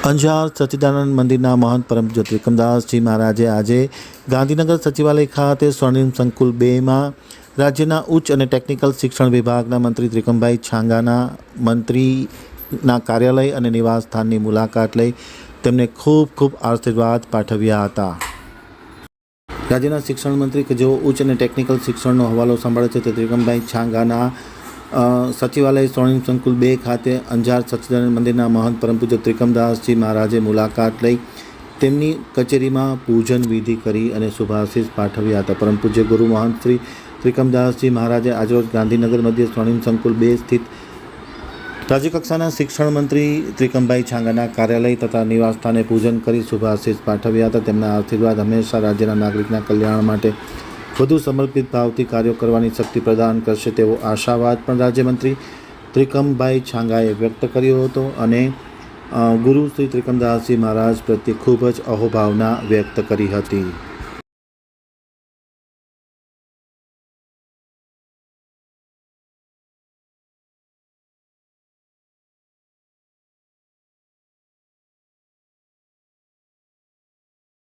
અંજાર સચ્ચિદાનંદ મંદિરના મહંત પરમ જ્યોત મહારાજે આજે ગાંધીનગર સચિવાલય ખાતે સ્વર્ણિમ સંકુલ બેમાં રાજ્યના ઉચ્ચ અને ટેકનિકલ શિક્ષણ વિભાગના મંત્રી ત્રિકમભાઈ છાંગાના, મંત્રીના કાર્યાલય અને નિવાસ સ્થાનની મુલાકાત લઈ તેમને ખૂબ ખૂબ આશીર્વાદ પાઠવ્યા હતા. રાજ્યના શિક્ષણ મંત્રી કે જેઓ ઉચ્ચ અને ટેકનિકલ શિક્ષણનો હવાલો સંભાળે છે તે ત્રિકમભાઈ છાંગાના સચિવાલય સ્વર્ણિમ સંકુલ બે ખાતે અંજાર સચ્ચિદાનંદ મંદિરના મહંત પરમ પૂજ્ય ત્રિકમદાસજી મહારાજે મુલાકાત લઈ તેમની કચેરીમાં પૂજન વિધિ કરી અને શુભાશીષ પાઠવ્યા હતા. પરમ પૂજ્ય ગુરુ મહંત શ્રી ત્રિકમદાસજી મહારાજે આજરોજ ગાંધીનગર મધ્ય સ્વર્ણિમ સંકુલ બે સ્થિત રાજ્યકક્ષાના શિક્ષણ મંત્રી ત્રિકમભાઈ છાંગાના કાર્યાલય તથા નિવાસસ્થાને પૂજન કરી શુભાશીષ પાઠવ્યા હતા. તેમના આશીર્વાદ હંમેશા રાજ્યના નાગરિકના કલ્યાણ માટે વધુ સમર્પિત ભાવથી કાર્યો કરવાની શક્તિ પ્રદાન કરશે તેવો આશાવાદ પણ રાજ્યમંત્રી ત્રિકમભાઈ છાંગાએ વ્યક્ત કર્યો હતો અને ગુરુ શ્રી ત્રિકમદાસજી મહારાજ પ્રત્યે ખૂબ જ અહોભાવના વ્યક્ત કરી હતી.